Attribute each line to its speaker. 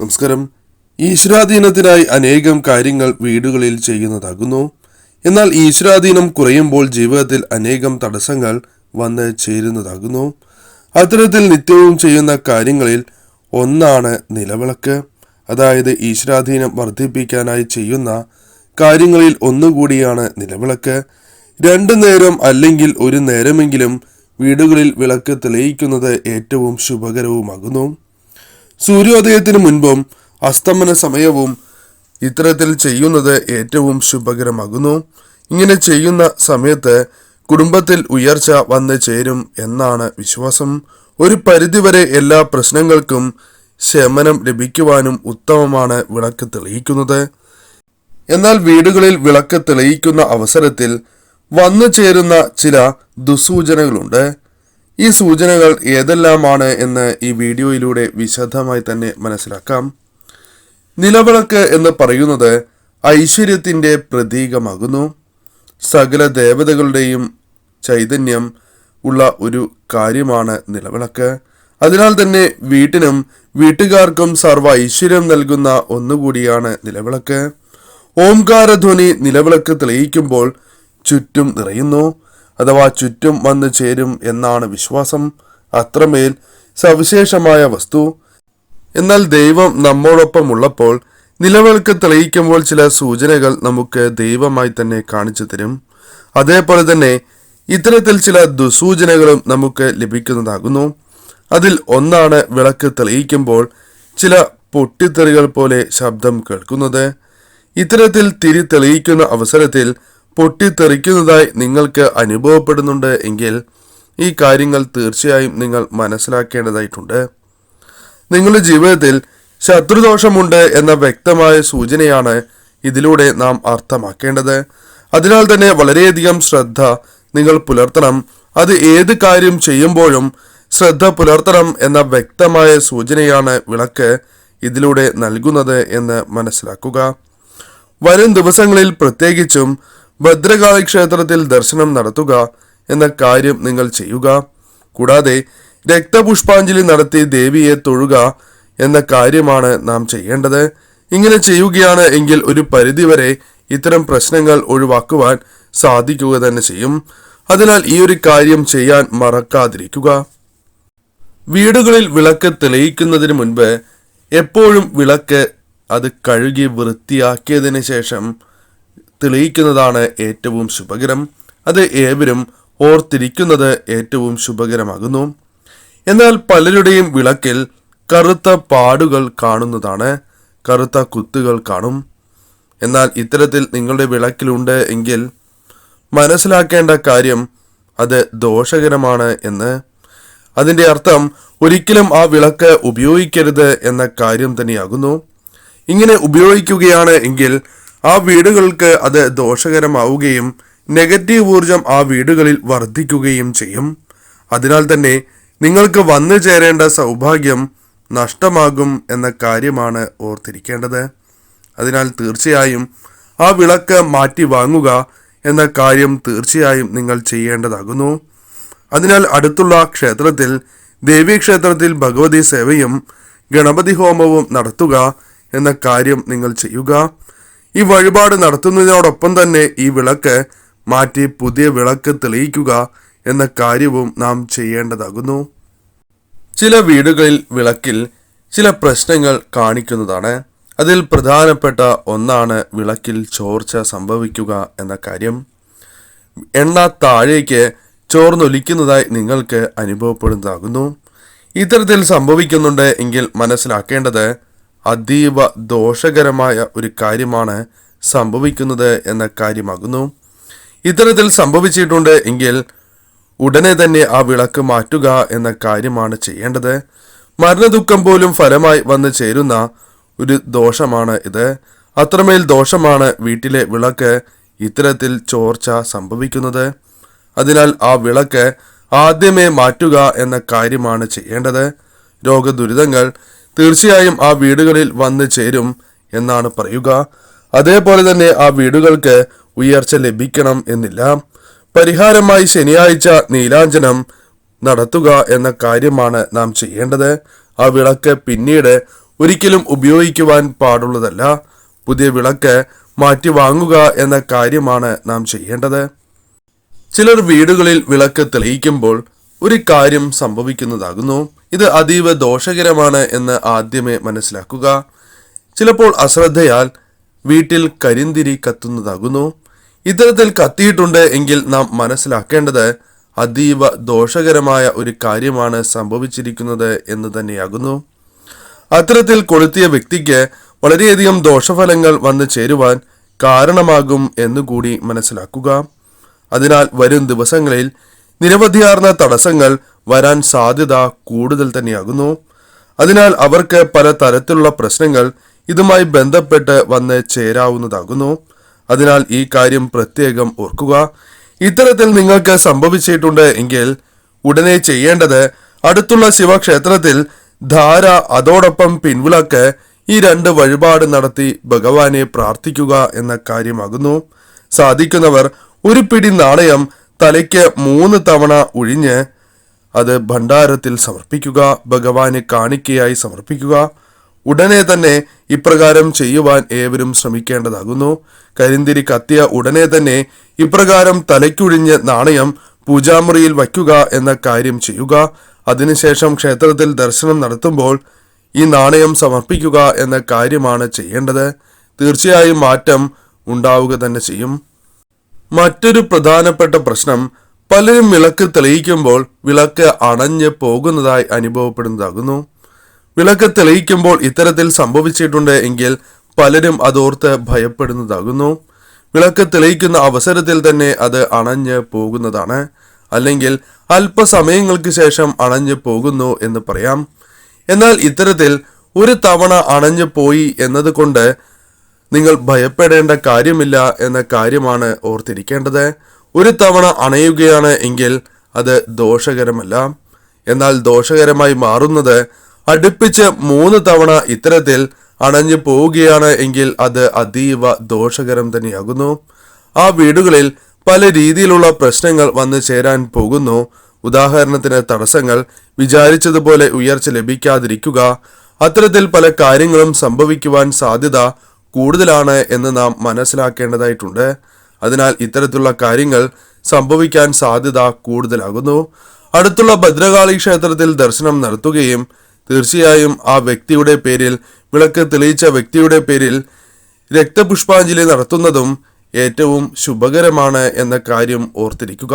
Speaker 1: നമസ്കാരം. ഈശ്വരാധീനത്തിനായി അനേകം കാര്യങ്ങൾ വീടുകളിൽ ചെയ്യുന്നതാകുന്നു. എന്നാൽ ഈശ്വരാധീനം കുറയുമ്പോൾ ജീവിതത്തിൽ അനേകം തടസ്സങ്ങൾ വന്ന് ചേരുന്നതാകുന്നു. അത്തരത്തിൽ നിത്യവും ചെയ്യുന്ന കാര്യങ്ങളിൽ ഒന്നാണ് നിലവിളക്ക്. അതായത് ഈശ്വരാധീനം വർദ്ധിപ്പിക്കാനായി ചെയ്യുന്ന കാര്യങ്ങളിൽ ഒന്നുകൂടിയാണ് നിലവിളക്ക്. രണ്ടു നേരം അല്ലെങ്കിൽ ഒരു നേരമെങ്കിലും വീടുകളിൽ വിളക്ക് തെളിയിക്കുന്നത് ഏറ്റവും ശുഭകരവുമാകുന്നു. സൂര്യോദയത്തിന് മുൻപും അസ്തമന സമയവും ഇത്തരത്തിൽ ചെയ്യുന്നത് ഏറ്റവും ശുഭകരമാകുന്നു. ഇങ്ങനെ ചെയ്യുന്ന സമയത്ത് കുടുംബത്തിൽ ഉയർച്ച വന്നു ചേരും എന്നാണ് വിശ്വാസം. ഒരു പരിധിവരെ എല്ലാ പ്രശ്നങ്ങൾക്കും ശമനം ലഭിക്കുവാനും ഉത്തമമാണ് വിളക്ക് തെളിയിക്കുന്നത്. എന്നാൽ വീടുകളിൽ വിളക്ക് തെളിയിക്കുന്ന അവസരത്തിൽ വന്നു ചേരുന്ന ചില ദുസൂചനകളുണ്ട് ഈ സൂചനകൾ ഏതെല്ലാമാണ് എന്ന് ഈ വീഡിയോയിലൂടെ വിശദമായി തന്നെ മനസ്സിലാക്കാം. നിലവിളക്ക് എന്ന് പറയുന്നത് ഐശ്വര്യത്തിന്റെ പ്രതീകമാകുന്നു. സകല ദേവതകളുടെയും ചൈതന്യം ഉള്ള ഒരു കാര്യമാണ് നിലവിളക്ക്. അതിനാൽ തന്നെ വീട്ടിനും വീട്ടുകാർക്കും സർവ ഐശ്വര്യം നൽകുന്ന ഒന്നുകൂടിയാണ് നിലവിളക്ക്. ഓംകാരധ്വനി നിലവിളക്ക് തെളിയിക്കുമ്പോൾ ചുറ്റും നിറയുന്നു. അഥവാ ചുറ്റും വന്നു ചേരും എന്നാണ് വിശ്വാസം അത്രമേൽ സവിശേഷമായ വസ്തു. എന്നാൽ ദൈവം നമ്മോടൊപ്പം ഉള്ളപ്പോൾ നിലവിളക്ക് തെളിയിക്കുമ്പോൾ ചില സൂചനകൾ നമുക്ക് ദൈവമായി തന്നെ കാണിച്ചു തരും. അതേപോലെ തന്നെ ഇത്തരത്തിൽ ചില ദുസൂചനകളും നമുക്ക് ലഭിക്കുന്നതാകുന്നു. അതിൽ ഒന്നാണ് വിളക്ക് തെളിയിക്കുമ്പോൾ ചില പൊട്ടിത്തെറികൾ പോലെ ശബ്ദം കേൾക്കുന്നത്. ഇത്തരത്തിൽ തിരി തെളിയിക്കുന്ന അവസരത്തിൽ പൊട്ടിത്തെറിക്കുന്നതായി നിങ്ങൾക്ക് അനുഭവപ്പെടുന്നുണ്ട് എങ്കിൽ ഈ കാര്യങ്ങൾ തീർച്ചയായും നിങ്ങൾ മനസ്സിലാക്കേണ്ടതായിട്ടുണ്ട്. നിങ്ങളുടെ ജീവിതത്തിൽ ശത്രുദോഷമുണ്ട് എന്ന വ്യക്തമായ സൂചനയാണ് ഇതിലൂടെ നാം അർത്ഥമാക്കേണ്ടത്. അതിനാൽ തന്നെ വളരെയധികം ശ്രദ്ധ നിങ്ങൾ പുലർത്തണം. അത് ഏത് കാര്യം ചെയ്യുമ്പോഴും ശ്രദ്ധ പുലർത്തണം എന്ന വ്യക്തമായ സൂചനയാണ് വിളക്ക് ഇതിലൂടെ നൽകുന്നത് എന്ന് മനസ്സിലാക്കുക. വരും ദിവസങ്ങളിൽ പ്രത്യേകിച്ചും ഭദ്രകാളി ക്ഷേത്രത്തിൽ ദർശനം നടത്തുക എന്ന കാര്യം നിങ്ങൾ ചെയ്യുക. കൂടാതെ രക്തപുഷ്പാഞ്ജലി നടത്തി ദേവിയെ തൊഴുക എന്ന കാര്യമാണ് നാം ചെയ്യേണ്ടത്. ഇങ്ങനെ ചെയ്യുകയാണ് എങ്കിൽ ഒരു പരിധിവരെ ഇത്തരം പ്രശ്നങ്ങൾ ഒഴിവാക്കുവാൻ സാധിക്കുക തന്നെ ചെയ്യും. അതിനാൽ ഈ ഒരു കാര്യം ചെയ്യാൻ മറക്കാതിരിക്കുക. വീടുകളിൽ വിളക്ക് തെളിയിക്കുന്നതിന് മുൻപ് എപ്പോഴും വിളക്ക് അത് കഴുകി വൃത്തിയാക്കിയതിന് ശേഷം തെളിയിക്കുന്നതാണ് ഏറ്റവും ശുഭകരം. അത് ഏവരും ഓർത്തിരിക്കുന്നത് ഏറ്റവും ശുഭകരമാകുന്നു. എന്നാൽ പലരുടെയും വിളക്കിൽ കറുത്ത പാടുകൾ കാണുന്നതാണ്. കറുത്ത കുത്തുകൾ കാണും. എന്നാൽ ഇത്തരത്തിൽ നിങ്ങളുടെ വിളക്കിലുണ്ട് എങ്കിൽ മനസ്സിലാക്കേണ്ട കാര്യം അത് ദോഷകരമാണ് എന്ന്. അതിന്റെ അർത്ഥം ഒരിക്കലും ആ വിളക്ക് ഉപയോഗിക്കരുത് എന്ന കാര്യം തന്നെയാകുന്നു. ഇങ്ങനെ ഉപയോഗിക്കുകയാണ് എങ്കിൽ ആ വീടുകൾക്ക് അത് ദോഷകരമാവുകയും നെഗറ്റീവ് ഊർജം ആ വീടുകളിൽ വർദ്ധിക്കുകയും ചെയ്യും. അതിനാൽ തന്നെ നിങ്ങൾക്ക് വന്നു ചേരേണ്ട സൗഭാഗ്യം നഷ്ടമാകും എന്ന കാര്യമാണ് ഓർത്തിരിക്കേണ്ടത്. അതിനാൽ തീർച്ചയായും ആ വിളക്ക് മാറ്റി വാങ്ങുക എന്ന കാര്യം തീർച്ചയായും നിങ്ങൾ ചെയ്യേണ്ടതാകുന്നു. അതിനാൽ അടുത്തുള്ള ക്ഷേത്രത്തിൽ ദേവീക്ഷേത്രത്തിൽ ഭഗവതി സേവയും ഗണപതി ഹോമവും നടത്തുക എന്ന കാര്യം നിങ്ങൾ ചെയ്യുക. ഈ വഴിപാട് നടത്തുന്നതിനോടൊപ്പം തന്നെ ഈ വിളക്ക് മാറ്റി പുതിയ വിളക്ക് തെളിയിക്കുക എന്ന കാര്യവും നാം ചെയ്യേണ്ടതാകുന്നു. ചില വീടുകളിൽ വിളക്കിൽ ചില പ്രശ്നങ്ങൾ കാണിക്കുന്നതാണ്. അതിൽ പ്രധാനപ്പെട്ട ഒന്നാണ് വിളക്കിൽ ചോർച്ച സംഭവിക്കുക എന്ന കാര്യം. എണ്ണ താഴേക്ക് ചോർന്നൊലിക്കുന്നതായി നിങ്ങൾക്ക് അനുഭവപ്പെടുന്നതാകുന്നു. ഇത്തരത്തിൽ സംഭവിക്കുന്നുണ്ട് എങ്കിൽ മനസ്സിലാക്കേണ്ടത് അതീവ ദോഷകരമായ ഒരു കാര്യമാണ് സംഭവിക്കുന്നത് എന്ന കാര്യമാകുന്നു. ഇത്തരത്തിൽ സംഭവിച്ചിട്ടുണ്ട് എങ്കിൽ ഉടനെ തന്നെ ആ വിളക്ക് മാറ്റുക എന്ന കാര്യമാണ് ചെയ്യേണ്ടത്. മരണദുഃഖം പോലും ഫലമായി വന്നു ചേരുന്ന ഒരു ദോഷമാണ് ഇത്. അത്രമേൽ ദോഷമാണ് വീട്ടിലെ വിളക്ക് ഇത്തരത്തിൽ ചോർച്ച സംഭവിക്കുന്നത്. അതിനാൽ ആ വിളക്ക് ആദ്യമേ മാറ്റുക എന്ന കാര്യമാണ് ചെയ്യേണ്ടത്. രോഗദുരിതങ്ങൾ തീർച്ചയായും ആ വീടുകളിൽ വന്ന് ചേരും എന്നാണ് പറയുക. അതേപോലെ തന്നെ ആ വീടുകൾക്ക് ഉയർച്ച ലഭിക്കണം എന്നില്ല. പരിഹാരമായി ശനിയാഴ്ച നീലാഞ്ജനം നടത്തുക എന്ന കാര്യമാണ് നാം ചെയ്യേണ്ടത്. ആ വിളക്ക് പിന്നീട് ഒരിക്കലും ഉപയോഗിക്കുവാൻ പാടുള്ളതല്ല. പുതിയ വിളക്ക് മാറ്റി വാങ്ങുക എന്ന കാര്യമാണ് നാം ചെയ്യേണ്ടത്. ചിലർ വീടുകളിൽ വിളക്ക് തെളിയിക്കുമ്പോൾ ഒരു കാര്യം സംഭവിക്കുന്നതാകുന്നു. ഇത് അതീവ ദോഷകരമാണ് എന്ന് ആദ്യമേ മനസ്സിലാക്കുക. ചിലപ്പോൾ അശ്രദ്ധയാൽ വീട്ടിൽ കരിന്തിരി കത്തുന്നതാകുന്നു. ഇത്തരത്തിൽ കത്തിയിട്ടുണ്ട് എങ്കിൽ നാം മനസ്സിലാക്കേണ്ടത് അതീവ ദോഷകരമായ ഒരു കാര്യമാണ് സംഭവിച്ചിരിക്കുന്നത് എന്ന് തന്നെയാകുന്നു. അത്തരത്തിൽ കൊളുത്തിയ വ്യക്തിക്ക് വളരെയധികം ദോഷഫലങ്ങൾ വന്നു ചേരുവാൻ കാരണമാകും എന്നുകൂടി മനസ്സിലാക്കുക. അതിനാൽ വരും ദിവസങ്ങളിൽ നിരവധിയാർന്ന തടസ്സങ്ങൾ വരാൻ സാധ്യത കൂടുതൽ തന്നെയാകുന്നു. അതിനാൽ അവർക്ക് പല തരത്തിലുള്ള പ്രശ്നങ്ങൾ ഇതുമായി ബന്ധപ്പെട്ട് വന്ന് ചേരാവുന്നതാകുന്നു. അതിനാൽ ഈ കാര്യം പ്രത്യേകം ഓർക്കുക. ഇത്തരത്തിൽ നിങ്ങൾക്ക് സംഭവിച്ചിട്ടുണ്ട് എങ്കിൽ ഉടനെ ചെയ്യേണ്ടത് അടുത്തുള്ള ശിവക്ഷേത്രത്തിൽ ധാര അതോടൊപ്പം പിൻവിളക്ക് ഈ രണ്ട് വഴിപാട് നടത്തി ഭഗവാനെ പ്രാർത്ഥിക്കുക എന്ന കാര്യമാകുന്നു. സാധിക്കുന്നവർ ഒരു പിടി നാണയം തലയ്ക്ക് മൂന്ന് തവണ ഒഴിഞ്ഞ് അത് ഭണ്ഡാരത്തിൽ സമർപ്പിക്കുക ഭഗവാന് കാണിക്കയായി സമർപ്പിക്കുക. ഉടനെ തന്നെ ഇപ്രകാരം ചെയ്യുവാൻ ഏവരും ശ്രമിക്കേണ്ടതാകുന്നു. കരിന്തിരി കത്തിയ ഉടനെ തന്നെ ഇപ്രകാരം തലയ്ക്കുഴിഞ്ഞ് നാണയം പൂജാമുറിയിൽ വയ്ക്കുക എന്ന കാര്യം ചെയ്യുക. അതിനുശേഷം ക്ഷേത്രത്തിൽ ദർശനം നടത്തുമ്പോൾ ഈ നാണയം സമർപ്പിക്കുക എന്ന കാര്യമാണ് ചെയ്യേണ്ടത്. തീർച്ചയായും മാറ്റം ഉണ്ടാവുക തന്നെ ചെയ്യും. മറ്റൊരു പ്രധാനപ്പെട്ട പ്രശ്നം പലരും വിളക്ക് തെളിയിക്കുമ്പോൾ വിളക്ക് അണഞ്ഞ് പോകുന്നതായി അനുഭവപ്പെടുന്നതാകുന്നു. വിളക്ക് തെളിയിക്കുമ്പോൾ ഇത്തരത്തിൽ സംഭവിച്ചിട്ടുണ്ട് എങ്കിൽ പലരും അതോർത്ത് ഭയപ്പെടുന്നതാകുന്നു. വിളക്ക് തെളിയിക്കുന്ന അവസരത്തിൽ തന്നെ അത് അണഞ്ഞ് പോകുന്നതാണ്. അല്ലെങ്കിൽ അല്പസമയങ്ങൾക്ക് ശേഷം അണഞ്ഞു പോകുന്നു എന്ന് പറയാം. എന്നാൽ ഇത്തരത്തിൽ ഒരു തവണ അണഞ്ഞു പോയി എന്നതുകൊണ്ട് നിങ്ങൾ ഭയപ്പെടേണ്ട കാര്യമില്ല എന്ന കാര്യമാണ് ഓർത്തിരിക്കേണ്ടത്. ഒരു തവണ അണയുകയാണ് എങ്കിൽ അത് ദോഷകരമല്ല. എന്നാൽ ദോഷകരമായി മാറുന്നത് അടുപ്പിച്ച് മൂന്ന് തവണ ഇത്തരത്തിൽ അണഞ്ഞു പോവുകയാണ് എങ്കിൽ അത് അതീവ ദോഷകരം തന്നെയാകുന്നു. ആ വീടുകളിൽ പല രീതിയിലുള്ള പ്രശ്നങ്ങൾ വന്നു ചേരാൻ പോകുന്നു. ഉദാഹരണത്തിന് തടസ്സങ്ങൾ വിചാരിച്ചതുപോലെ ഉയർച്ച ലഭിക്കാതിരിക്കുക അത്തരത്തിൽ പല കാര്യങ്ങളും സംഭവിക്കുവാൻ സാധ്യത കൂടുതലാണ് എന്ന് നാം മനസ്സിലാക്കേണ്ടതായിട്ടുണ്ട്. അതിനാൽ ഇത്തരത്തിലുള്ള കാര്യങ്ങൾ സംഭവിക്കാൻ സാധ്യത കൂടുതലാകുന്നു. അടുത്തുള്ള ഭദ്രകാളി ക്ഷേത്രത്തിൽ ദർശനം നടത്തുകയും തീർച്ചയായും ആ വ്യക്തിയുടെ പേരിൽ വിളക്ക് തെളിയിച്ച വ്യക്തിയുടെ പേരിൽ രക്തപുഷ്പാഞ്ജലി നടത്തുന്നതും ഏറ്റവും ശുഭകരമാണ് എന്ന കാര്യം ഓർത്തിരിക്കുക.